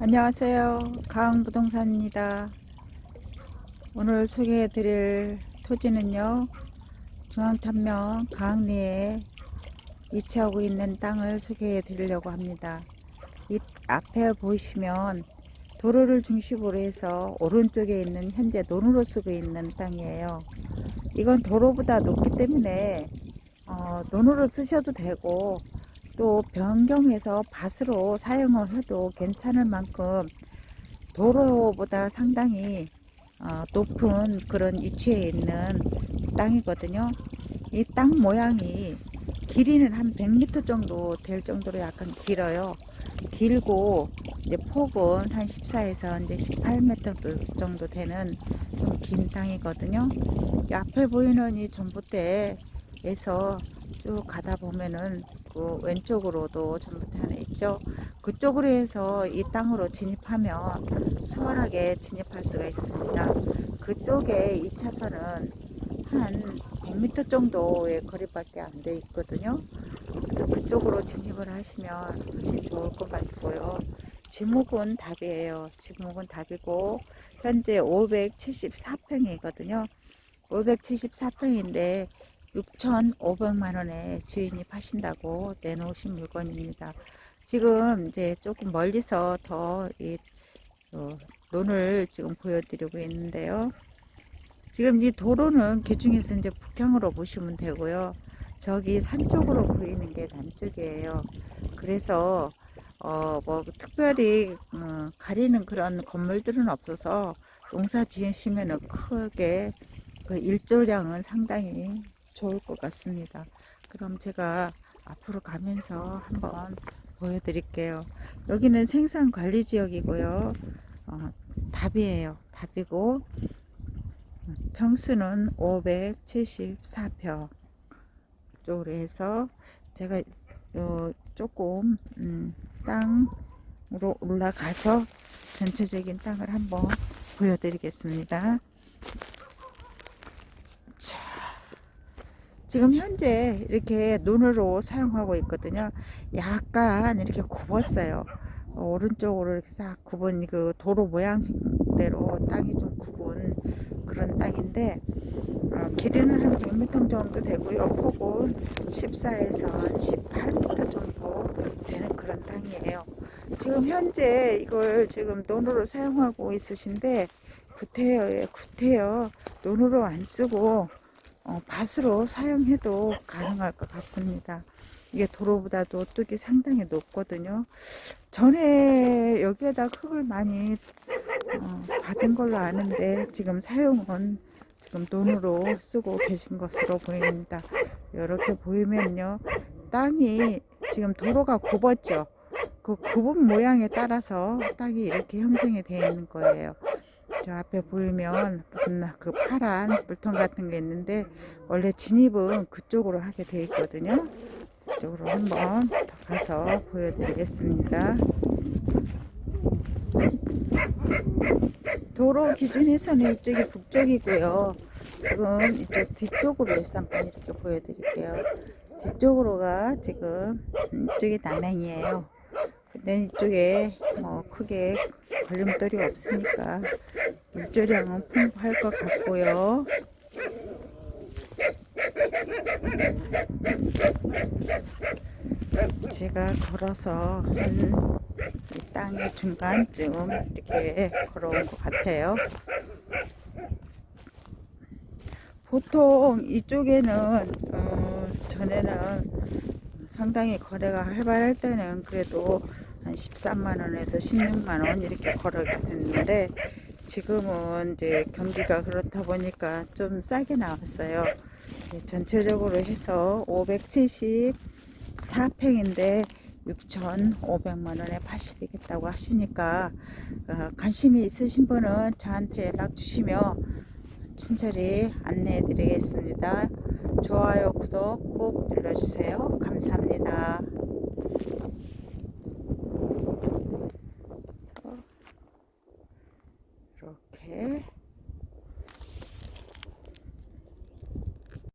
안녕하세요. 가흥부동산입니다. 오늘 소개해 드릴 토지는요. 중앙탄명 가흥리에 위치하고 있는 땅을 소개해 드리려고 합니다. 이 앞에 보시면 도로를 중심으로 해서 오른쪽에 있는 현재 논으로 쓰고 있는 땅이에요. 이건 도로보다 높기 때문에 어, 논으로 쓰셔도 되고 또 변경해서 밭으로 사용을 해도 괜찮을 만큼 도로보다 상당히 어, 높은 그런 위치에 있는 땅이거든요. 이 땅 모양이 길이는 한 100m 정도 될 정도로 약간 길어요. 길고 이제 폭은 한 14에서 이제 18m 정도 되는 좀 긴 땅이거든요. 이 앞에 보이는 이 전봇대에서 쭉 가다 보면은 그 왼쪽으로도 전봇대 하나 있죠. 그쪽으로 해서 이 땅으로 진입하면 수월하게 진입할 수가 있습니다. 그쪽에 2차선은 한 100m 정도의 거리밖에 안 돼 있거든요. 그래서 그쪽으로 진입을 하시면 훨씬 좋을 것 같고요. 지목은 답이에요. 지목은 답이고 현재 574평이거든요. 574평인데 6,500만 원에 주인이 파신다고 내놓으신 물건입니다. 지금 이제 조금 멀리서 더이 어, 논을 지금 보여드리고 있는데요. 지금 이 도로는 기중에서 이제 북향으로 보시면 되고요. 저기 산 쪽으로 보이는 게 남쪽이에요. 그래서 어 뭐 특별히 어, 가리는 그런 건물들은 없어서 농사 지으시면은 크게 그 일조량은 상당히 좋을 것 같습니다. 그럼 제가 앞으로 가면서 한번 보여드릴게요. 여기는 생산 관리 지역이고요. 어, 답이에요. 답이고 평수는 574평 쪽으로 해서 제가 요 조금 음, 땅으로 올라가서 전체적인 땅을 한번 보여드리겠습니다. 자, 지금 현재 이렇게 논으로 사용하고 있거든요. 약간 이렇게 굽었어요. 어, 오른쪽으로 이렇게 싹 굽은 그 도로 모양대로 땅이 좀 굽은 그런 땅인데 어, 길이는 한 100m 정도 되고요. 폭은 14에서 18m 정도 되는 그런 땅이에요. 지금 현재 이걸 지금 논으로 사용하고 있으신데 구태여에 구태여 논으로 안 쓰고 어, 밭으로 사용해도 가능할 것 같습니다. 이게 도로보다도 뚝이 상당히 높거든요. 전에 여기에다 흙을 많이 어, 받은 걸로 아는데 지금 사용은 지금 논으로 쓰고 계신 것으로 보입니다. 이렇게 보이면요. 땅이 지금 도로가 굽었죠. 그 굽은 모양에 따라서 땅이 이렇게 형성이 되어 있는 거예요. 저 앞에 보이면 무슨 그 파란 물통 같은 게 있는데 원래 진입은 그쪽으로 하게 되어 있거든요. 이쪽으로 한번 더 가서 보여드리겠습니다. 도로 기준에서는 이쪽이 북쪽이고요. 지금 이쪽 뒤쪽으로 해서 한번 이렇게 보여드릴게요. 뒤쪽으로가 지금 이쪽이 남양이에요. 근데 이쪽에 뭐 크게 걸림돌이 없으니까 일조량은 풍부할 것 같고요. 제가 걸어서 한이 땅의 중간쯤 이렇게 걸어온 것 같아요. 보통 이쪽에는 어, 전에는 상당히 거래가 활발할 때는 그래도 한 13만 원에서 16만 원 이렇게 거래가 됐는데 지금은 이제 경기가 그렇다 보니까 좀 싸게 나왔어요. 네, 전체적으로 해서 574평인데 6,500만 원에 파시 되겠다고 하시니까 어, 관심이 있으신 분은 저한테 연락 주시면 친절히 안내해 드리겠습니다. 좋아요, 구독 꼭 눌러주세요. 감사합니다.